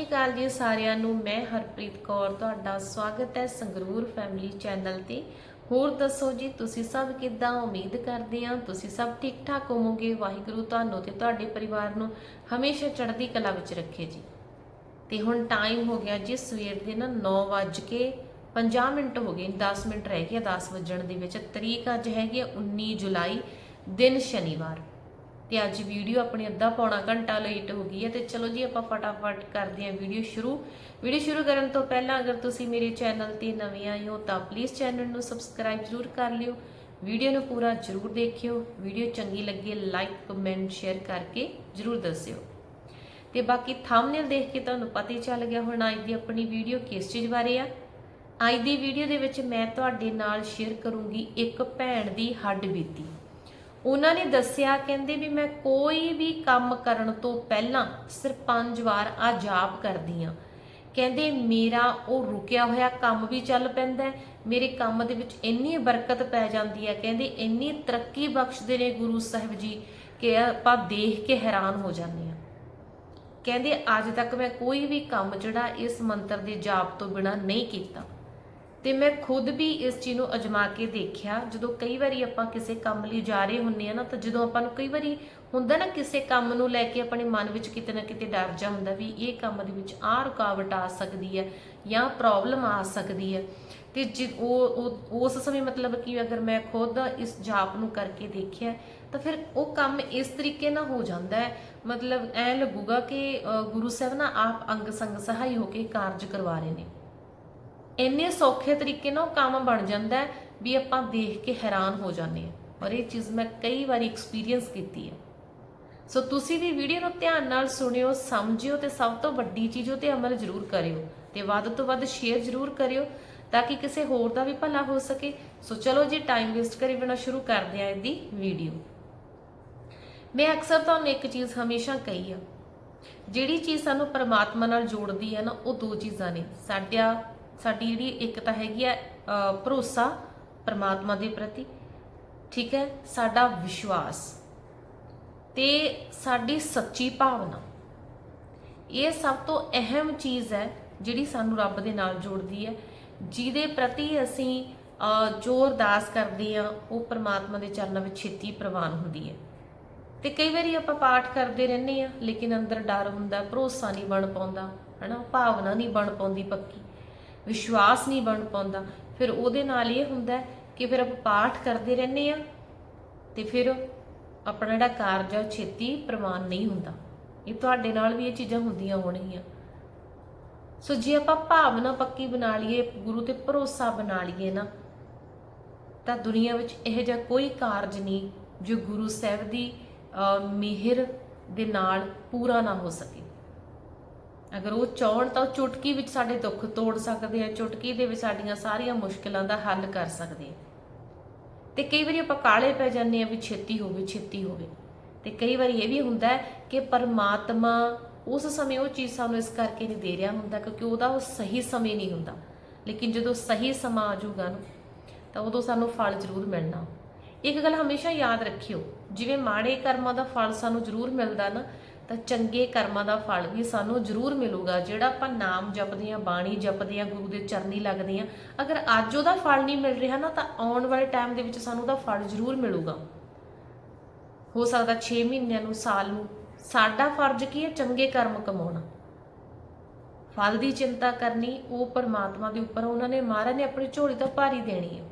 ਸ਼੍ਰੀ ਅਕਾਲ ਜੀ ਸਾਰਿਆਂ ਨੂੰ, ਮੈਂ ਹਰਪ੍ਰੀਤ ਕੌਰ। ਤੁਹਾਡਾ ਸਵਾਗਤ ਹੈ ਸੰਗਰੂਰ ਫੈਮਿਲੀ ਚੈਨਲ ਤੇ। ਹੋਰ ਦੱਸੋ ਜੀ, ਤੁਸੀਂ ਸਭ ਕਿੱਦਾਂ? ਉਮੀਦ ਕਰਦੇ ਹਾਂ ਤੁਸੀਂ ਸਭ ਠੀਕ ਠਾਕ ਹੋਵੋਗੇ। ਵਾਹਿਗੁਰੂ ਤੁਹਾਨੂੰ ਤੇ ਤੁਹਾਡੇ ਪਰਿਵਾਰ ਨੂੰ ਹਮੇਸ਼ਾ ਚੜ੍ਹਦੀ ਕਲਾ ਵਿੱਚ ਰੱਖੇ ਜੀ। ਤੇ ਹੁਣ ਟਾਈਮ ਹੋ ਗਿਆ ਜੀ, ਸਵੇਰ ਦੇ ਨਾ 9 ਵੱਜ ਕੇ 50 ਮਿੰਟ ਹੋ ਗਏ। 10 ਮਿੰਟ ਰਹਿ ਗਏ 10 ਵੱਜਣ ਦੇ ਵਿੱਚ। ਤਰੀਕ ਅੱਜ ਹੈਗੀ ਹੈ 19 ਜੁਲਾਈ, ਦਿਨ ਸ਼ਨੀਵਾਰ। ਤੇ ਅੱਜ ਵੀਡੀਓ ਆਪਣੀ ਅੱਧਾ ਪੌਣਾ ਘੰਟਾ ਲੇਟ ਹੋ ਗਈ ਹੈ ਤੇ ਚਲੋ ਜੀ ਆਪਾਂ ਫਟਾਫਟ ਕਰਦੇ ਹਾਂ ਵੀਡੀਓ ਸ਼ੁਰੂ। ਵੀਡੀਓ ਸ਼ੁਰੂ ਕਰਨ ਤੋਂ ਪਹਿਲਾਂ ਅਗਰ ਤੁਸੀਂ ਮੇਰੇ ਚੈਨਲ ਤੇ ਨਵੇਂ ਆਏ ਹੋ ਤਾਂ ਪਲੀਜ਼ ਚੈਨਲ ਨੂੰ ਸਬਸਕ੍ਰਾਈਬ ਜ਼ਰੂਰ ਕਰ ਲਿਓ। ਵੀਡੀਓ ਨੂੰ ਪੂਰਾ ਜ਼ਰੂਰ ਦੇਖਿਓ। ਵੀਡੀਓ ਚੰਗੀ ਲੱਗੇ ਲਾਈਕ ਕਮੈਂਟ ਸ਼ੇਅਰ ਕਰਕੇ ਜ਼ਰੂਰ ਦੱਸਿਓ। ਤੇ ਬਾਕੀ ਥੰਬਨੇਲ ਦੇਖ ਕੇ ਤੁਹਾਨੂੰ ਪਤਾ ਹੀ ਚੱਲ ਗਿਆ ਹੁਣ ਅੱਜ ਦੀ ਆਪਣੀ ਵੀਡੀਓ ਕਿਸ ਚੀਜ਼ ਬਾਰੇ ਆ। ਅੱਜ ਦੀ ਵੀਡੀਓ ਦੇ ਵਿੱਚ ਮੈਂ ਤੁਹਾਡੇ ਨਾਲ ਸ਼ੇਅਰ ਕਰੂੰਗੀ ਇੱਕ ਭੈਣ ਦੀ ਹੱਡ ਬੀਤੀ। ਉਹਨਾਂ ਨੇ ਦੱਸਿਆ, ਕਹਿੰਦੇ ਵੀ ਮੈਂ ਕੋਈ ਵੀ ਕੰਮ ਕਰਨ ਤੋਂ ਪਹਿਲਾਂ ਸਿਰਫ ਪੰਜ ਵਾਰ ਆ ਜਾਪ ਕਰਦੀ ਆ ਕਹਿੰਦੇ ਮੇਰਾ ਉਹ ਰੁਕਿਆ ਹੋਇਆ ਕੰਮ ਵੀ ਚੱਲ ਪੈਂਦਾ ਮੇਰੇ ਕੰਮ ਦੇ ਵਿੱਚ ਇੰਨੀ ਬਰਕਤ ਪੈ ਜਾਂਦੀ ਹੈ, ਕਹਿੰਦੇ ਇੰਨੀ ਤਰੱਕੀ ਬਖਸ਼ਦੇ ਨੇ ਗੁਰੂ ਸਾਹਿਬ ਜੀ ਕਿ ਆਪਾਂ ਦੇਖ ਕੇ ਹੈਰਾਨ ਹੋ ਜਾਂਦੇ ਆ ਕਹਿੰਦੇ ਅੱਜ ਤੱਕ ਮੈਂ ਕੋਈ ਵੀ ਕੰਮ ਜਿਹੜਾ ਇਸ ਮੰਤਰ ਦੇ ਜਾਪ ਤੋਂ ਬਿਨਾ ਨਹੀਂ ਕੀਤਾ। ਤੇ ਮੈਂ ਖੁਦ ਵੀ ਇਸ ਚੀਜ਼ ਨੂੰ ਅਜਮਾ ਕੇ ਦੇਖਿਆ। ਜਦੋਂ ਕਈ ਵਾਰੀ ਆਪਾਂ ਕਿਸੇ ਕੰਮ ਲਈ ਜਾ ਰਹੇ ਹੁੰਨੇ ਆ ਨਾ, ਤਾਂ ਜਦੋਂ ਆਪਾਂ ਨੂੰ ਕਈ ਵਾਰੀ ਹੁੰਦਾ ਨਾ ਕਿਸੇ ਕੰਮ ਨੂੰ ਲੈ ਕੇ ਆਪਣੇ ਮਨ ਵਿੱਚ ਕਿਤੇ ਨਾ ਕਿਤੇ ਡਰ ਜਾ ਹੁੰਦਾ ਵੀ ਇਹ ਕੰਮ ਦੇ ਵਿੱਚ ਆਹ ਰੁਕਾਵਟ ਆ ਸਕਦੀ ਹੈ ਜਾਂ ਪ੍ਰੋਬਲਮ ਆ ਸਕਦੀ ਹੈ। ਤੇ ਜਿ- ਉਹ ਉਸ ਸਮੇਂ ਮਤਲਬ ਕਿ ਅਗਰ ਮੈਂ ਖੁਦ ਇਸ ਜਾਪ ਨੂੰ ਕਰਕੇ ਦੇਖਿਆ, ਤਾਂ ਫਿਰ ਉਹ ਕੰਮ ਇਸ ਤਰੀਕੇ ਨਾਲ ਹੋ ਜਾਂਦਾ ਹੈ। ਮਤਲਬ ਐ ਲੱਗੂਗਾ ਕਿ ਗੁਰੂ ਸਾਹਿਬ ਨਾ ਆਪ ਅੰਗ ਸੰਗ ਸਹਾਈ ਹੋ ਕੇ ਕਾਰਜ ਕਰਵਾ ਰਹੇ ਨੇ। ਇੰਨੇ ਸੌਖੇ ਤਰੀਕੇ ਨਾਲ ਉਹ ਕੰਮ ਬਣ ਜਾਂਦਾ ਵੀ ਆਪਾਂ ਦੇਖ ਕੇ ਹੈਰਾਨ ਹੋ ਜਾਂਦੇ ਹਾਂ। ਔਰ ਇਹ ਚੀਜ਼ ਮੈਂ ਕਈ ਵਾਰੀ ਐਕਸਪੀਰੀਅੰਸ ਕੀਤੀ ਹੈ। ਸੋ ਤੁਸੀਂ ਵੀ ਵੀਡੀਓ ਨੂੰ ਧਿਆਨ ਨਾਲ ਸੁਣਿਓ, ਸਮਝਿਓ ਤੇ ਸਭ ਤੋਂ ਵੱਡੀ ਚੀਜ਼ ਉਹ ਤੇ ਅਮਲ ਜ਼ਰੂਰ ਕਰਿਓ ਤੇ ਵੱਧ ਤੋਂ ਵੱਧ ਸ਼ੇਅਰ ਜ਼ਰੂਰ ਕਰਿਓ ਤਾਂ ਕਿ ਕਿਸੇ ਹੋਰ ਦਾ ਵੀ ਭਲਾ ਹੋ ਸਕੇ। ਸੋ ਚਲੋ ਜੀ ਟਾਈਮ ਵੇਸਟ ਕਰੀ ਬਿਨਾ ਸ਼ੁਰੂ ਕਰਦੇ ਹਾਂ ਇਹਦੀ ਵੀਡੀਓ ਮੈਂ ਅਕਸਰ ਤੁਹਾਨੂੰ ਇੱਕ ਚੀਜ਼ ਹਮੇਸ਼ਾ ਕਹੀ ਆ, ਜਿਹੜੀ ਚੀਜ਼ ਸਾਨੂੰ ਪਰਮਾਤਮਾ ਨਾਲ ਜੋੜਦੀ ਹੈ ਨਾ, ਉਹ ਦੋ ਚੀਜ਼ਾਂ ਨੇ, ਸਾਡਾ ਸਾਡੀ ਜਿਹੜੀ ਇੱਕ ਤਾਂ ਹੈਗੀ ਆ ਭਰੋਸਾ ਪਰਮਾਤਮਾ ਦੇ ਪ੍ਰਤੀ ਠੀਕ ਹੈ ਸਾਡਾ ਵਿਸ਼ਵਾਸ ਤੇ ਸਾਡੀ ਸੱਚੀ ਭਾਵਨਾ। ਇਹ ਸਭ ਤੋਂ ਅਹਿਮ ਚੀਜ਼ ਹੈ ਜਿਹੜੀ ਸਾਨੂੰ ਰੱਬ ਦੇ ਨਾਲ ਜੋੜਦੀ ਹੈ ਜਿਹਦੇ ਪ੍ਰਤੀ ਅਸੀਂ ਅ, ਜੋ ਅਰਦਾਸ ਕਰਦੇ ਆ ਉਹ ਪਰਮਾਤਮਾ ਦੇ ਚਰਨਾਂ ਵਿੱਚ ਛੇਤੀ ਪ੍ਰਵਾਨ ਹੁੰਦੀ ਹੈ। ਤੇ ਕਈ ਵਾਰੀ ਆਪਾਂ ਪਾਠ ਕਰਦੇ ਰਹਿੰਦੇ ਆ ਲੇਕਿਨ ਅੰਦਰ ਡਰ ਹੁੰਦਾ ਭਰੋਸਾ ਨਹੀਂ ਬਣ ਪਾਉਂਦਾ ਹਨਾ ਭਾਵਨਾ ਨਹੀਂ ਬਣ ਪਾਉਂਦੀ ਪੱਕੀ। ਵਿਸ਼ਵਾਸ ਨਹੀਂ ਬਣ ਪਾਉਂਦਾ। ਫਿਰ ਉਹਦੇ ਨਾਲ ਇਹ ਹੁੰਦਾ ਕਿ ਫਿਰ ਆਪਾਂ ਪਾਠ ਕਰਦੇ ਰਹਿੰਦੇ ਆ ਤੇ ਫਿਰ ਆਪਣਾ ਜਿਹੜਾ ਕਾਰਜ ਆ, ਉਹ ਛੇਤੀ ਪ੍ਰਵਾਨ ਨਹੀਂ ਹੁੰਦਾ। ਇਹ ਤੁਹਾਡੇ ਨਾਲ ਵੀ ਇਹ ਚੀਜ਼ਾਂ ਹੁੰਦੀਆਂ ਹੋਣਗੀਆਂ। ਸੋ ਜੇ ਆਪਾਂ ਭਾਵਨਾ ਪੱਕੀ ਬਣਾ ਲਈਏ, ਗੁਰੂ ਤੇ ਭਰੋਸਾ ਬਣਾ ਲਈਏ ਨਾ, ਤਾਂ ਦੁਨੀਆ ਵਿੱਚ ਇਹੋ ਜਿਹਾ ਕੋਈ ਕਾਰਜ ਨਹੀਂ ਜੋ ਗੁਰੂ ਸਾਹਿਬ ਦੀ ਮਿਹਰ ਦੇ ਨਾਲ ਪੂਰਾ ਨਾ ਹੋ ਸਕੇ। ਅਗਰ ਉਹ ਚਾਹਣ ਤਾਂ ਉਹ ਚੁਟਕੀ ਵਿੱਚ ਸਾਡੇ ਦੁੱਖ ਤੋੜ ਸਕਦੇ ਆ, ਚੁਟਕੀ ਦੇ ਵਿੱਚ ਸਾਡੀਆਂ ਸਾਰੀਆਂ ਮੁਸ਼ਕਲਾਂ ਦਾ ਹੱਲ ਕਰ ਸਕਦੇ ਆ। ਤੇ ਕਈ ਵਾਰੀ ਆਪਾਂ ਕਾਲੇ ਪੈ ਜਾਂਦੇ ਆ ਵੀ ਛੇਤੀ ਹੋਵੇ ਛੇਤੀ ਹੋਵੇ। ਤੇ ਕਈ ਵਾਰੀ ਇਹ ਵੀ ਹੁੰਦਾ ਕਿ ਪਰਮਾਤਮਾ ਉਸ ਸਮੇਂ ਉਹ ਚੀਜ਼ ਸਾਨੂੰ ਇਸ ਕਰਕੇ ਨਹੀਂ ਦੇ ਰਿਹਾ ਹੁੰਦਾ ਕਿਉਂਕਿ ਉਹਦਾ ਉਹ ਸਹੀ ਸਮੇਂ ਨਹੀਂ ਹੁੰਦਾ। ਲੇਕਿਨ ਜਦੋਂ ਸਹੀ ਸਮਾਂ ਆ ਜਾਊਗਾ ਨਾ, ਤਾਂ ਉਦੋਂ ਸਾਨੂੰ ਫਲ ਜ਼ਰੂਰ ਮਿਲਣਾ। ਇੱਕ ਗੱਲ ਹਮੇਸ਼ਾ ਯਾਦ ਰੱਖਿਓ, ਜਿਵੇਂ ਮਾੜੇ ਕਰਮਾਂ ਦਾ ਫਲ ਸਾਨੂੰ ਜ਼ਰੂਰ ਮਿਲਦਾ ਨਾ ਤਾਂ ਚੰਗੇ ਕਰਮਾਂ ਦਾ ਫਲ ਵੀ ਸਾਨੂੰ ਜ਼ਰੂਰ ਮਿਲੂਗਾ। ਜਿਹੜਾ ਆਪਾਂ ਨਾਮ ਜਪਦੇ ਆ ਬਾਣੀ ਜਪਦੇ ਆ ਗੁਰੂ ਦੇ ਚਰਨੀ ਲੱਗਦੇ ਆ ਅਗਰ ਅੱਜ ਉਹਦਾ ਫਲ ਨਹੀਂ ਮਿਲ ਰਿਹਾ ਨਾ, ਤਾਂ ਆਉਣ ਵਾਲੇ ਟਾਈਮ ਦੇ ਵਿੱਚ ਸਾਨੂੰ ਉਹਦਾ ਫਲ ਜ਼ਰੂਰ ਮਿਲੂਗਾ। ਹੋ ਸਕਦਾ 6 ਮਹੀਨਿਆਂ ਨੂੰ, ਸਾਲ ਨੂੰ। ਸਾਡਾ ਫਰਜ਼ ਕੀ ਹੈ? ਚੰਗੇ ਕਰਮ ਕਮਾਉਣਾ। ਫਲ ਦੀ ਚਿੰਤਾ ਕਰਨੀ, ਉਹ ਪਰਮਾਤਮਾ ਦੇ ਉੱਪਰ ਉਹਨਾਂ ਨੇ ਮਹਾਰਾਜ ਨੇ ਆਪਣੀ ਝੋਲੀ ਤਾਂ ਭਾਰੀ ਦੇਣੀ ਹੈ।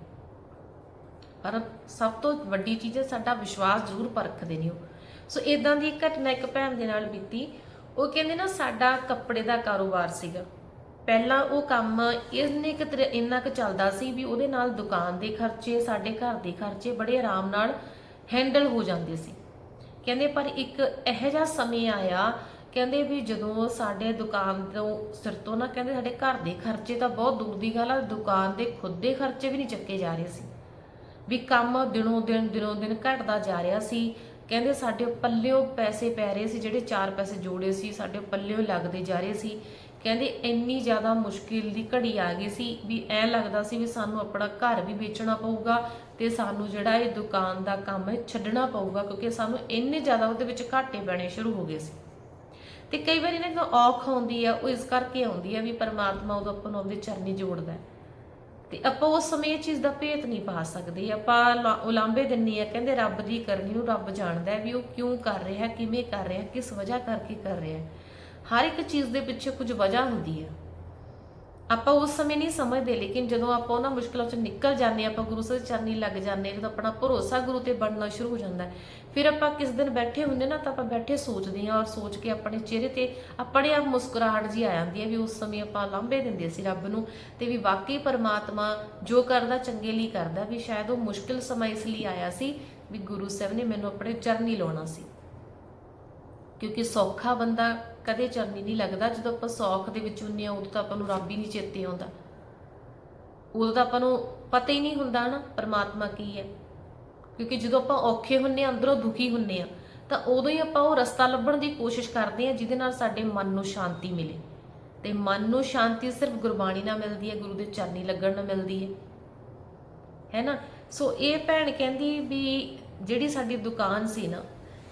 ਪਰ ਸਭ ਤੋਂ ਵੱਡੀ ਚੀਜ਼ ਹੈ, ਸਾਡਾ ਵਿਸ਼ਵਾਸ ਜ਼ਰੂਰ ਪਰਖਦੇ ਨੇ ਉਹ। ਸੋ ਇਦਾਂ ਦੀ ਘਟਨਾ ਇੱਕ ਭੈਣ ਦੇ ਨਾਲ ਬੀਤੀ। ਉਹ ਕਹਿੰਦੇ ਨਾ ਸਾਡਾ ਕੱਪੜੇ ਦਾ ਕਾਰੋਬਾਰ ਸੀਗਾ। ਪਹਿਲਾਂ ਉਹ ਕੰਮ ਇੰਨੇ ਕੁ ਤਰ- ਇੰਨਾ ਕੁ ਚੱਲਦਾ ਸੀ ਵੀ ਉਹਦੇ ਨਾਲ ਦੁਕਾਨ ਦੇ ਖਰਚੇ, ਸਾਡੇ ਘਰ ਦੇ ਖਰਚੇ ਬੜੇ ਆਰਾਮ ਨਾਲ ਹੈਂਡਲ ਹੋ ਜਾਂਦੇ ਸੀ। ਕਹਿੰਦੇ ਪਰ ਇੱਕ ਇਹੋ ਜਿਹਾ ਸਮੇਂ ਆਇਆ, ਕਹਿੰਦੇ ਵੀ ਜਦੋਂ ਸਾਡੇ ਦੁਕਾਨ ਤੋਂ ਸਿਰ ਤੋਂ ਨਾ ਕਹਿੰਦੇ ਸਾਡੇ ਘਰ ਦੇ ਖਰਚੇ ਤਾਂ ਬਹੁਤ ਦੂਰ ਦੀ ਗੱਲ ਆ, ਦੁਕਾਨ ਦੇ ਖੁਦ ਦੇ ਖਰਚੇ ਵੀ ਨਹੀਂ ਚੱਕੇ ਜਾ ਰਹੇ ਸੀ। ਵੀ ਕੰਮ ਦਿਨੋਂ ਦਿਨ ਦਿਨੋਂ ਦਿਨ ਘਟਦਾ ਜਾ ਰਿਹਾ ਸੀ। ਕਹਿੰਦੇ ਸਾਡੇ ਪੱਲਿਓਂ ਪੈਸੇ ਪੈ ਰਹੇ ਸੀ, ਜਿਹੜੇ ਚਾਰ ਪੈਸੇ ਜੋੜੇ ਸੀ, ਸਾਡੇ ਪੱਲਿਓਂ ਲੱਗਦੇ ਜਾ ਰਹੇ ਸੀ ਕਹਿੰਦੇ ਇੰਨੀ ਜ਼ਿਆਦਾ ਮੁਸ਼ਕਿਲ ਦੀ ਘੜੀ ਆ ਗਈ ਸੀ ਵੀ ਐ ਲੱਗਦਾ ਸੀ ਵੀ ਸਾਨੂੰ ਆਪਣਾ ਘਰ ਵੀ ਵੇਚਣਾ ਪਊਗਾ ਤੇ ਸਾਨੂੰ ਜਿਹੜਾ ਇਹ ਦੁਕਾਨ ਦਾ ਕੰਮ ਹੈ ਛੱਡਣਾ ਪਊਗਾ, ਕਿਉਂਕਿ ਸਾਨੂੰ ਇੰਨੇ ਜ਼ਿਆਦਾ ਉਹਦੇ ਵਿੱਚ ਘਾਟੇ ਪੈਣੇ ਸ਼ੁਰੂ ਹੋ ਗਏ ਸੀ ਤੇ ਕਈ ਵਾਰੀ ਨਾ ਜਦੋਂ ਔਖ ਆਉਂਦੀ ਆ ਉਹ ਇਸ ਕਰਕੇ ਆਉਂਦੀ ਆ ਵੀ ਪਰਮਾਤਮਾ ਉਦੋਂ ਆਪਾਂ ਨੂੰ ਉਹਦੇ ਚਰਨੀ ਜੋੜਦਾ ਹੈ। ਤੇ ਆਪਾਂ ਉਸ ਸਮੇਂ ਇਹ ਚੀਜ਼ ਦਾ ਭੇਤ ਨਹੀਂ ਪਾ ਸਕਦੇ। ਆਪਾਂ ਲਾ- ਉਲਾਂਭੇ ਦਿੰਨੀ ਆ ਕਹਿੰਦੇ ਰੱਬ ਦੀ ਕਰਨੀ ਨੂੰ ਰੱਬ ਜਾਣਦਾ ਹੈ ਵੀ ਉਹ ਕਿਉਂ ਕਰ ਰਿਹਾ, ਕਿਵੇਂ ਕਰ ਰਿਹਾ, ਕਿਸ ਵਜ੍ਹਾ ਕਰਕੇ ਕਰ ਰਿਹਾ। ਹਰ ਇੱਕ ਚੀਜ਼ ਦੇ ਪਿੱਛੇ ਕੁਝ ਵਜ੍ਹਾ ਹੁੰਦੀ ਹੈ। ਆਪਾਂ ਉਸ ਸਮੇਂ ਨਹੀਂ ਸਮਝਦੇ, ਲੇਕਿਨ ਜਦੋਂ ਆਪਾਂ ਉਹਨਾਂ ਮੁਸ਼ਕਲਾਂ ਚੋਂ ਨਿਕਲ ਜਾਂਦੇ ਹਾਂ, ਆਪਾਂ ਗੁਰੂ ਸਾਹਿਬ ਦੇ ਚਰਨੀ ਲੱਗ ਜਾਂਦੇ ਹਾਂ, ਜਦੋਂ ਆਪਣਾ ਭਰੋਸਾ ਗੁਰੂ ਤੇ ਬਣਨਾ ਸ਼ੁਰੂ ਹੋ ਜਾਂਦਾ ਫਿਰ ਆਪਾਂ ਕਿਸ ਦਿਨ ਬੈਠੇ ਹੁੰਦੇ ਨਾ, ਤਾਂ ਆਪਾਂ ਬੈਠੇ ਸੋਚਦੇ ਹਾਂ ਔਰ ਸੋਚ ਕੇ ਆਪਣੇ ਚਿਹਰੇ ਤੇ ਆਪਣੇ ਆਪ ਮੁਸਕਰਾਹਟ ਜੀ ਆ ਜਾਂਦੀ ਹੈ ਵੀ ਉਸ ਸਮੇਂ ਆਪਾਂ ਲਾਂਭੇ ਦਿੰਦੇ ਸੀ ਰੱਬ ਨੂੰ ਤੇ ਵੀ ਵਾਕਈ ਪਰਮਾਤਮਾ ਜੋ ਕਰਦਾ ਚੰਗੇ ਲਈ ਕਰਦਾ, ਵੀ ਸ਼ਾਇਦ ਉਹ ਮੁਸ਼ਕਿਲ ਸਮਾਂ ਇਸ ਲਈ ਆਇਆ ਸੀ ਵੀ ਗੁਰੂ ਸਾਹਿਬ ਨੇ ਮੈਨੂੰ ਆਪਣੇ ਚਰਨੀ ਲਾਉਣਾ ਸੀ। ਕਿਉਂਕਿ ਸੌਖਾ ਬੰਦਾ ਕਦੇ ਚਰਨੀ ਨਹੀਂ ਲੱਗਦਾ, ਜਦੋਂ ਆਪਾਂ ਸੌਖ ਦੇ ਵਿੱਚ ਹੁੰਨੇ ਆ, ਉਦੋਂ ਤਾਂ ਆਪਾਂ ਨੂੰ ਰੱਬ ਹੀ ਨਹੀਂ ਚੇਤੇ ਆਉਂਦਾ। ਉਦੋਂ ਤਾਂ ਆਪਾਂ ਨੂੰ ਪਤਾ ਹੀ ਨਹੀਂ ਹੁੰਦਾ ਨਾ ਪਰਮਾਤਮਾ ਕੀ ਹੈ। ਕਿਉਂਕਿ ਜਦੋਂ ਆਪਾਂ ਔਖੇ ਹੁੰਨੇ ਆ, ਅੰਦਰੋਂ ਦੁਖੀ ਹੁੰਨੇ ਆ, ਤਾਂ ਉਦੋਂ ਹੀ ਆਪਾਂ ਉਹ ਰਸਤਾ ਲੱਭਣ ਦੀ ਕੋਸ਼ਿਸ਼ ਕਰਦੇ ਆ, ਜਿਹਦੇ ਨਾਲ ਸਾਡੇ ਮਨ ਨੂੰ ਸ਼ਾਂਤੀ ਮਿਲੇ। ਤੇ ਮਨ ਨੂੰ ਸ਼ਾਂਤੀ ਸਿਰਫ ਗੁਰਬਾਣੀ ਨਾਲ ਮਿਲਦੀ ਹੈ, ਗੁਰੂ ਦੇ ਚਰਨੀ ਲੱਗਣ ਨਾਲ ਮਿਲਦੀ ਹੈ। ਹੈ ਨਾ? ਸੋ ਇਹ ਭੈਣ ਕਹਿੰਦੀ ਵੀ ਜਿਹੜੀ ਸਾਡੀ ਦੁਕਾਨ ਸੀ ਨਾ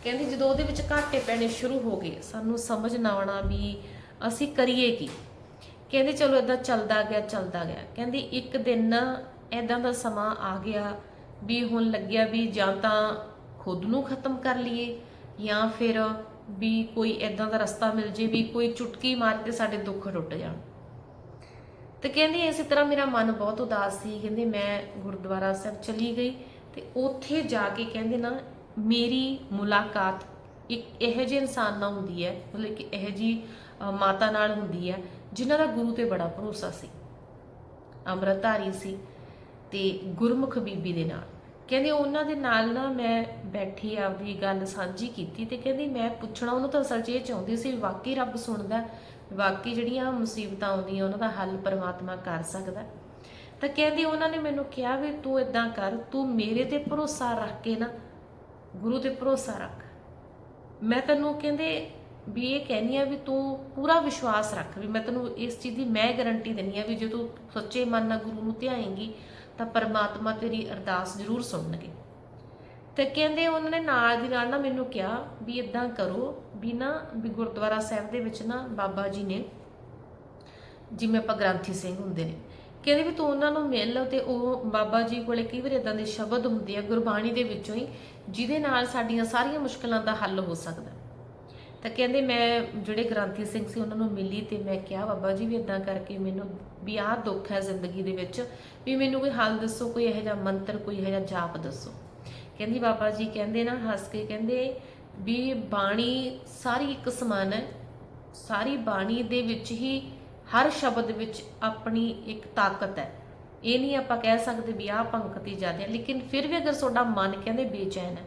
ਕਹਿੰਦੇ ਜਦੋਂ ਉਹਦੇ ਵਿੱਚ ਘਾਟੇ ਪੈਣੇ ਸ਼ੁਰੂ ਹੋ ਗਏ, ਸਾਨੂੰ ਸਮਝ ਨਾ ਆਉਣਾ ਵੀ ਅਸੀਂ ਕਰੀਏ ਕੀ। ਕਹਿੰਦੇ ਚਲੋ ਇਦਾਂ ਚੱਲਦਾ ਗਿਆ ਚੱਲਦਾ ਗਿਆ। ਕਹਿੰਦੀ ਇੱਕ ਦਿਨ ਇਦਾਂ ਦਾ ਸਮਾਂ ਆ ਗਿਆ ਵੀ ਹੁਣ ਲੱਗਿਆ ਵੀ ਜਾਂ ਤਾਂ ਖੁਦ ਨੂੰ ਖਤਮ ਕਰ ਲਈਏ ਜਾਂ ਫਿਰ ਵੀ ਕੋਈ ਇਦਾਂ ਦਾ ਰਸਤਾ ਮਿਲ ਜੇ ਵੀ ਕੋਈ ਚੁਟਕੀ ਮਾਰ ਕੇ ਸਾਡੇ ਦੁੱਖ ਟੁੱਟ ਜਾਣ। ਤੇ ਕਹਿੰਦੀ ਇਸੇ ਤਰ੍ਹਾਂ ਮੇਰਾ ਮਨ ਬਹੁਤ ਉਦਾਸ ਸੀ। ਕਹਿੰਦੇ ਮੈਂ ਗੁਰਦੁਆਰਾ ਸਾਹਿਬ ਚਲੀ ਗਈ ਤੇ ਉੱਥੇ ਜਾ ਕੇ ਕਹਿੰਦੇ ਨਾ ਮੇਰੀ ਮੁਲਾਕਾਤ ਇੱਕ ਇਹੋ ਜਿਹੇ ਇਨਸਾਨ ਨਾਲ ਹੁੰਦੀ ਹੈ ਮਤਲਬ ਕਿ ਇਹੋ ਜੀ ਮਾਤਾ ਨਾਲ ਹੁੰਦੀ ਹੈ ਜਿਨ੍ਹਾਂ ਦਾ ਗੁਰੂ ਤੇ ਬੜਾ ਭਰੋਸਾ ਸੀ। ਅੰਮ੍ਰਿਤਧਾਰੀ ਸੀ ਤੇ ਗੁਰਮੁਖ ਬੀਬੀ ਦੇ ਨਾਲ। ਕਹਿੰਦੇ ਉਹਨਾਂ ਦੇ ਨਾਲ ਨਾ ਮੈਂ ਬੈਠੀ ਆਪਦੀ ਗੱਲ ਸਾਂਝੀ ਕੀਤੀ ਤੇ ਕਹਿੰਦੀ ਮੈਂ ਪੁੱਛਣਾ ਉਹਨੂੰ ਤਾਂ ਅਸਲ 'ਚ ਇਹ ਚਾਹੁੰਦੀ ਸੀ ਵਾਕਈ ਰੱਬ ਸੁਣਦਾ ਹੈ, ਵਾਕਈ ਜਿਹੜੀਆਂ ਮੁਸੀਬਤਾਂ ਆਉਂਦੀਆਂ ਉਹਨਾਂ ਦਾ ਹੱਲ ਪਰਮਾਤਮਾ ਕਰ ਸਕਦਾ। ਤਾਂ ਕਹਿੰਦੀ ਉਹਨਾਂ ਨੇ ਮੈਨੂੰ ਕਿਹਾ ਵੀ ਤੂੰ ਇਦਾਂ ਕਰ ਤੂੰ ਮੇਰੇ ਤੇ ਭਰੋਸਾ ਰੱਖ ਕੇ ਨਾ ਗੁਰੂ ਤੇ ਭਰੋਸਾ ਰੱਖ। ਮੈਂ ਤੈਨੂੰ ਕਹਿੰਦੇ ਵੀ ਇਹ ਕਹਿੰਦੀ ਆ ਵੀ ਤੂੰ ਪੂਰਾ ਵਿਸ਼ਵਾਸ ਰੱਖ ਵੀ ਮੈਂ ਤੈਨੂੰ ਇਸ ਚੀਜ਼ ਦੀ ਮੈਂ ਗਾਰੰਟੀ ਦਿੰਦੀ ਆ ਵੀ ਜੇ ਤੂੰ ਸੱਚੇ ਮਨ ਨਾਲ ਗੁਰੂ ਨੂੰ ਧਿਆਏਂਗੀ ਤਾਂ ਪਰਮਾਤਮਾ ਤੇਰੀ ਅਰਦਾਸ ਜ਼ਰੂਰ ਸੁਣਨਗੇ। ਤੇ ਕਹਿੰਦੇ ਉਹਨਾਂ ਨੇ ਨਾਲ ਦੀ ਨਾਲ ਨਾ ਮੈਨੂੰ ਕਿਹਾ ਵੀ ਇਦਾਂ ਕਰੋ ਵੀ ਨਾ ਵੀ ਗੁਰਦੁਆਰਾ ਸਾਹਿਬ ਦੇ ਵਿੱਚ ਨਾ ਬਾਬਾ ਜੀ ਨੇ ਜਿਵੇਂ ਆਪਾਂ ਗ੍ਰੰਥੀ ਸਿੰਘ ਹੁੰਦੇ ਨੇ, ਕਹਿੰਦੇ ਵੀ ਤੂੰ ਉਹਨਾਂ ਨੂੰ ਮਿਲ ਲਓ ਤੇ ਉਹ ਬਾਬਾ ਜੀ ਕੋਲੇ ਕਈ ਵਾਰ ਇਦਾਂ ਦੇ ਸ਼ਬਦ ਹੁੰਦੇ ਆ ਗੁਰਬਾਣੀ ਦੇ ਵਿੱਚੋਂ ਹੀ ਜਿਹਦੇ ਨਾਲ ਸਾਡੀਆਂ ਸਾਰੀਆਂ ਮੁਸ਼ਕਲਾਂ ਦਾ ਹੱਲ ਹੋ ਸਕਦਾ। ਤਾਂ ਕਹਿੰਦੇ ਮੈਂ ਜਿਹੜੇ ਗ੍ਰੰਥੀ ਸਿੰਘ ਸੀ ਉਹਨਾਂ ਨੂੰ ਮਿਲੀ ਤੇ ਮੈਂ ਕਿਹਾ, ਬਾਬਾ ਜੀ, ਵੀ ਇਦਾਂ ਕਰਕੇ ਮੈਨੂੰ ਵੀ ਆਹ ਦੁੱਖ ਹੈ ਜ਼ਿੰਦਗੀ ਦੇ ਵਿੱਚ, ਵੀ ਮੈਨੂੰ ਕੋਈ ਹੱਲ ਦੱਸੋ, ਕੋਈ ਇਹੋ ਜਿਹਾ ਮੰਤਰ, ਕੋਈ ਇਹੋ ਜਿਹਾ ਜਾਪ ਦੱਸੋ। ਕਹਿੰਦੀ, ਬਾਬਾ ਜੀ, ਕਹਿੰਦੇ ਨਾ, ਹੱਸ ਕੇ ਕਹਿੰਦੇ ਵੀ ਬਾਣੀ ਸਾਰੀ ਇੱਕ ਸਮਾਨ ਹੈ। ਸਾਰੀ ਬਾਣੀ ਦੇ ਵਿੱਚ ਹੀ ਹਰ ਸ਼ਬਦ ਵਿੱਚ ਆਪਣੀ ਇੱਕ ਤਾਕਤ ਹੈ। ਇਹ ਨਹੀਂ ਆਪਾਂ ਕਹਿ ਸਕਦੇ ਵੀ ਆਹ ਪੰਕਤੀ ਜ਼ਿਆਦਾ ਹੈ ਲੇਕਿਨ ਫਿਰ ਵੀ ਅਗਰ ਤੁਹਾਡਾ ਮਨ ਕਹਿੰਦੇ ਬੇਚੈਨ ਹੈ,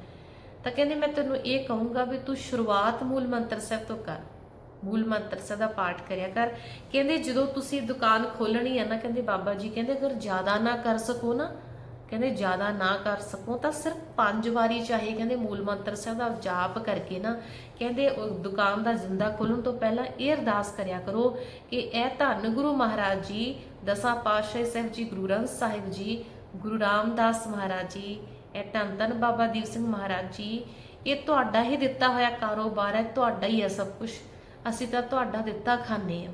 ਤਾਂ ਕਹਿੰਦੇ ਮੈਂ ਤੈਨੂੰ ਇਹ ਕਹੂੰਗਾ ਵੀ ਤੂੰ ਸ਼ੁਰੂਆਤ ਮੂਲ ਮੰਤਰ ਸਾਹਿਬ ਤੋਂ ਕਰ, ਮੂਲ ਮੰਤਰ ਸਾਹਿਬ ਦਾ ਪਾਠ ਕਰਿਆ ਕਰ। ਕਹਿੰਦੇ ਜਦੋਂ ਤੁਸੀਂ ਦੁਕਾਨ ਖੋਲਣੀ ਹੈ ਨਾ, ਕਹਿੰਦੇ ਬਾਬਾ ਜੀ ਕਹਿੰਦੇ ਅਗਰ ਜ਼ਿਆਦਾ ਨਾ ਕਰ ਸਕੋ ਨਾ ਕਹਿੰਦੇ ਜ਼ਿਆਦਾ ਨਾ ਕਰ ਸਕੋ, ਤਾਂ ਸਿਰਫ ਪੰਜ ਵਾਰੀ ਚਾਹੇ ਕਹਿੰਦੇ ਮੂਲ ਮੰਤਰ ਸਾਹਿਬ ਦਾ ਜਾਪ ਕਰਕੇ ਨਾ ਕਹਿੰਦੇ ਦੁਕਾਨ ਦਾ ਜਿੰਦਾ ਖੋਲਣ ਤੋਂ ਪਹਿਲਾਂ ਇਹ ਅਰਦਾਸ ਕਰਿਆ ਕਰੋ ਕਿ ਇਹ ਧੰਨ ਗੁਰੂ ਮਹਾਰਾਜ ਜੀ, ਦਸਾਂ ਪਾਤਸ਼ਾਹ ਸਾਹਿਬ ਜੀ, ਗੁਰੂ ਗ੍ਰੰਥ ਸਾਹਿਬ ਜੀ, ਗੁਰੂ ਰਾਮਦਾਸ ਮਹਾਰਾਜ ਜੀ, ਇਹ ਧੰਨ ਧੰਨ ਬਾਬਾ ਦੀਪ ਸਿੰਘ ਮਹਾਰਾਜ ਜੀ, ਇਹ ਤੁਹਾਡਾ ਹੀ ਦਿੱਤਾ ਹੋਇਆ ਕਾਰੋਬਾਰ ਹੈ, ਤੁਹਾਡਾ ਹੀ ਹੈ ਸਭ ਕੁਝ ਅਸੀਂ ਤਾਂ ਤੁਹਾਡਾ ਦਿੱਤਾ ਖਾਂਦੇ ਆ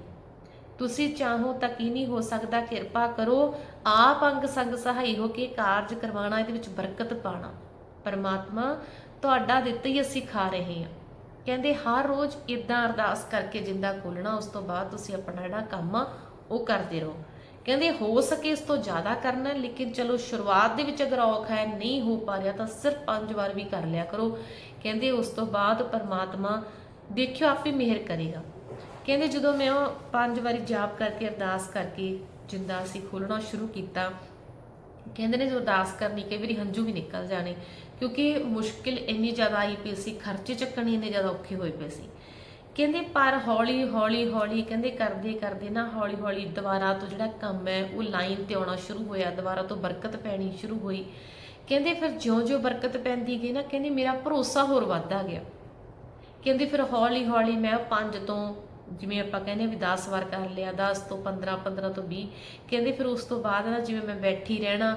ਤੁਸੀਂ ਚਾਹੋ ਤਾਂ ਕੀ ਨਹੀਂ ਹੋ ਸਕਦਾ, ਕਿਰਪਾ ਕਰੋ, ਆਪ ਅੰਗ ਸੰਗ ਸਹਾਈ ਹੋ ਕੇ ਕਾਰਜ ਕਰਵਾਉਣਾ, ਇਹਦੇ ਵਿੱਚ ਬਰਕਤ ਪਾਣਾ ਪਰਮਾਤਮਾ, ਤੁਹਾਡਾ ਦਿੱਤਾ ਹੀ ਅਸੀਂ ਖਾ ਰਹੇ ਹਾਂ। ਕਹਿੰਦੇ ਹਰ ਰੋਜ਼ ਇਦਾਂ ਅਰਦਾਸ ਕਰਕੇ ਜਿੰਦਾ ਖੋਲਣਾ, ਉਸ ਤੋਂ ਬਾਅਦ ਤੁਸੀਂ ਆਪਣਾ ਜਿਹੜਾ ਕੰਮ ਆ, ਉਹ ਕਰਦੇ ਰਹੋ। ਕਹਿੰਦੇ ਹੋ ਸਕੇ ਇਸ ਤੋਂ ਜ਼ਿਆਦਾ ਕਰਨਾ, ਲੇਕਿਨ ਚਲੋ ਸ਼ੁਰੂਆਤ ਦੇ ਵਿੱਚ ਅਗਰ ਔਖਾ ਹੈ, ਨਹੀਂ ਹੋ ਪਾ ਰਿਹਾ, ਤਾਂ ਸਿਰਫ ਪੰਜ ਵਾਰ ਵੀ ਕਰ ਲਿਆ ਕਰੋ। ਕਹਿੰਦੇ ਉਸ ਤੋਂ ਬਾਅਦ ਪਰਮਾਤਮਾ ਦੇਖਿਓ, ਆਪੇ ਮਿਹਰ ਕਰੇਗਾ। ਕਹਿੰਦੇ ਜਦੋਂ ਮੈਂ ਉਹ ਪੰਜ ਵਾਰੀ ਜਾਪ ਕਰਕੇ, ਅਰਦਾਸ ਕਰਕੇ ਜਿੰਦਾ ਅਸੀਂ ਖੋਲਣਾ ਸ਼ੁਰੂ ਕੀਤਾ, ਕਹਿੰਦੇ ਨੇ ਜੋ ਅਰਦਾਸ ਕਰਨੀ, ਕਈ ਵਾਰੀ ਹੰਝੂ ਵੀ ਨਿਕਲ ਜਾਣੇ, ਕਿਉਂਕਿ ਮੁਸ਼ਕਿਲ ਇੰਨੀ ਜ਼ਿਆਦਾ ਆਈ ਪਈ ਸੀ, ਖਰਚੇ ਚੱਕਣੇ ਇੰਨੇ ਜ਼ਿਆਦਾ ਔਖੇ ਹੋਏ ਪਏ ਸੀ। ਕਹਿੰਦੇ ਪਰ ਹੌਲੀ ਹੌਲੀ ਹੌਲੀ ਕਹਿੰਦੇ ਕਰਦੇ ਕਰਦੇ ਨਾ ਹੌਲੀ ਹੌਲੀ ਦੁਬਾਰਾ ਤੋਂ ਜਿਹੜਾ ਕੰਮ ਹੈ, ਉਹ ਲਾਈਨ ਤੇ ਆਉਣਾ ਸ਼ੁਰੂ ਹੋਇਆ, ਦੁਬਾਰਾ ਤੋਂ ਬਰਕਤ ਪੈਣੀ ਸ਼ੁਰੂ ਹੋਈ। ਕਹਿੰਦੇ ਫਿਰ ਜਿਉਂ-ਜਿਉਂ ਬਰਕਤ ਪੈਂਦੀ ਗਈ ਨਾ, ਕਹਿੰਦੇ ਮੇਰਾ ਭਰੋਸਾ ਹੋਰ ਵੱਧਦਾ ਗਿਆ। ਕਹਿੰਦੇ ਫਿਰ ਹੌਲੀ ਹੌਲੀ ਮੈਂ 5 ਤੋਂ ਜਿਵੇਂ ਆਪਾਂ ਕਹਿੰਦੇ ਵੀ 10 ਵਾਰ ਕਰ ਲਿਆ 10 ਤੋਂ 15 15 ਤੋਂ 20 ਕਹਿੰਦੇ ਫਿਰ ਉਸ ਤੋਂ ਬਾਅਦ ਨਾ ਜਿਵੇਂ ਮੈਂ ਬੈਠੀ ਰਹਿਣਾ,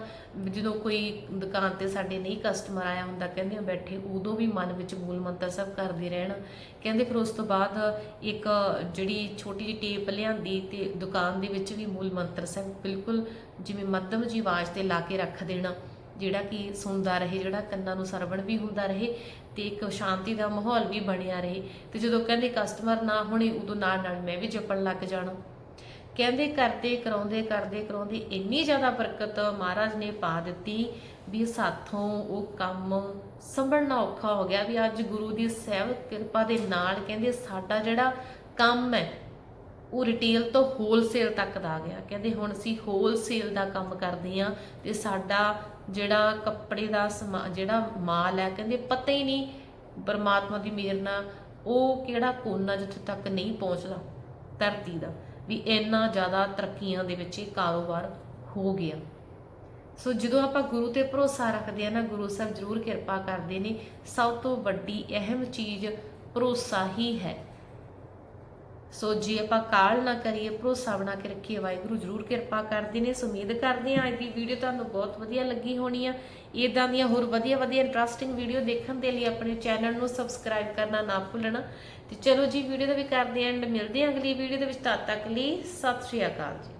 ਜਦੋਂ ਕੋਈ ਦੁਕਾਨ ਤੇ ਸਾਡੇ ਨਹੀਂ ਕਸਟਮਰ ਆਇਆ ਹੁੰਦਾ, ਕਹਿੰਦੇ ਬੈਠੇ, ਉਦੋਂ ਵੀ ਮਨ ਵਿੱਚ ਮੂਲ ਮੰਤਰ ਸਭ ਕਰਦੇ ਰਹਿਣਾ। ਕਹਿੰਦੇ ਫਿਰ ਉਸ ਤੋਂ ਬਾਅਦ ਇੱਕ ਜਿਹੜੀ ਛੋਟੀ ਜਿਹੀ ਟੇਪ ਲਿਆਂਦੀ ਤੇ ਦੁਕਾਨ ਦੇ ਵਿੱਚ ਵੀ ਮੂਲ ਮੰਤਰ ਸਭ ਬਿਲਕੁਲ ਜਿਵੇਂ ਮੱਧਮ ਜੀ ਆਵਾਜ਼ ਤੇ ਲਾ ਕੇ ਰੱਖ ਦੇਣਾ, ਜਿਹੜਾ ਕਿ ਸੁਣਦਾ ਰਹੇ, ਜਿਹੜਾ ਕੰਨਾਂ ਨੂੰ ਸਰਵਣ ਵੀ ਹੁੰਦਾ ਰਹੇ ਤੇ ਇੱਕ ਸ਼ਾਂਤੀ ਦਾ ਮਾਹੌਲ ਵੀ ਬਣਿਆ ਰਹੇ ਤੇ ਜਦੋਂ ਕਹਿੰਦੇ ਕਸਟਮਰ ਨਾ ਹੋਣੇ, ਉਦੋਂ ਨਾਲ ਨਾਲ ਮੈਂ ਵੀ ਜਪਣ ਲੱਗ ਜਾਣਾ। ਕਹਿੰਦੇ ਕਰਦੇ, ਕਰਾਉਂਦੇ ਕਰਦੇ, ਕਰਾਉਂਦੇ ਇੰਨੀ ਜ਼ਿਆਦਾ ਬਰਕਤ ਮਹਾਰਾਜ ਨੇ ਪਾ ਦਿੱਤੀ ਵੀ ਸਾਥੋਂ ਉਹ ਕੰਮ ਸੰਭਲਣਾ ਔਖਾ ਹੋ ਗਿਆ ਵੀ ਅੱਜ ਗੁਰੂ ਦੀ ਸਹਿਬ ਕਿਰਪਾ ਦੇ ਨਾਲ ਕਹਿੰਦੇ ਸਾਡਾ ਜਿਹੜਾ ਕੰਮ ਹੈ ਉਹ ਰਿਟੇਲ ਤੋਂ ਹੋਲਸੇਲ ਤੱਕ ਦਾ ਆ ਗਿਆ। ਕਹਿੰਦੇ ਹੁਣ ਅਸੀਂ ਹੋਲਸੇਲ ਦਾ ਕੰਮ ਕਰਦੇ ਆ ਤੇ ਸਾਡਾ ਜਿਹੜਾ ਕੱਪੜੇ ਦਾ ਸਮਾ- ਜਿਹੜਾ ਮਾਲ ਹੈ, ਕਹਿੰਦੇ ਪਤਾ ਹੀ ਨਹੀਂ ਪਰਮਾਤਮਾ ਦੀ ਮਿਹਰ ਨਾਲ ਉਹ ਕਿਹੜਾ ਕੋਨਾ ਜਿੱਥੇ ਤੱਕ ਨਹੀਂ ਪਹੁੰਚਦਾ ਧਰਤੀ ਦਾ, ਵੀ ਇੰਨਾ ਜ਼ਿਆਦਾ ਤਰੱਕੀਆਂ ਦੇ ਵਿੱਚ ਇਹ ਕਾਰੋਬਾਰ ਹੋ ਗਿਆ। ਸੋ ਜਦੋਂ ਆਪਾਂ ਗੁਰੂ ਤੇ ਭਰੋਸਾ ਰੱਖਦੇ ਆ ਨਾ, ਗੁਰੂ ਸਾਹਿਬ ਜ਼ਰੂਰ ਕਿਰਪਾ ਕਰਦੇ ਨੇ, ਸਭ ਤੋਂ ਵੱਡੀ ਅਹਿਮ ਚੀਜ਼ ਭਰੋਸਾ ਹੀ ਹੈ। ਸੋ ਜੇ ਆਪਾਂ ਕਾਲ ਨਾ ਕਰੀਏ, ਭਰੋਸਾ ਬਣਾ ਕੇ ਰੱਖੀਏ, ਵਾਹਿਗੁਰੂ ਜ਼ਰੂਰ ਕਿਰਪਾ ਕਰਦੇ ਨੇ ਸੋ ਉਮੀਦ ਕਰਦੇ ਹਾਂ ਅੱਜ ਦੀ ਵੀਡੀਓ ਤੁਹਾਨੂੰ ਬਹੁਤ ਵਧੀਆ ਲੱਗੀ ਹੋਣੀ ਆ। ਇਦਾਂ ਦੀਆਂ ਹੋਰ ਵਧੀਆ ਵਧੀਆ ਇੰਟਰਸਟਿੰਗ ਵੀਡੀਓ ਦੇਖਣ ਦੇ ਲਈ ਆਪਣੇ ਚੈਨਲ ਨੂੰ ਸਬਸਕ੍ਰਾਈਬ ਕਰਨਾ ਨਾ ਭੁੱਲਣਾ। ਤੇ ਚਲੋ ਜੀ ਵੀਡੀਓ ਦਾ ਵੀ ਕਰਦੇ ਐਂਡ ਮਿਲਦੇ ਹਾਂ ਅਗਲੀ ਵੀਡੀਓ ਦੇ ਵਿੱਚ। ਤਦ ਤੱਕ ਲਈ ਸਤਿ ਸ਼੍ਰੀ ਅਕਾਲ ਜੀ।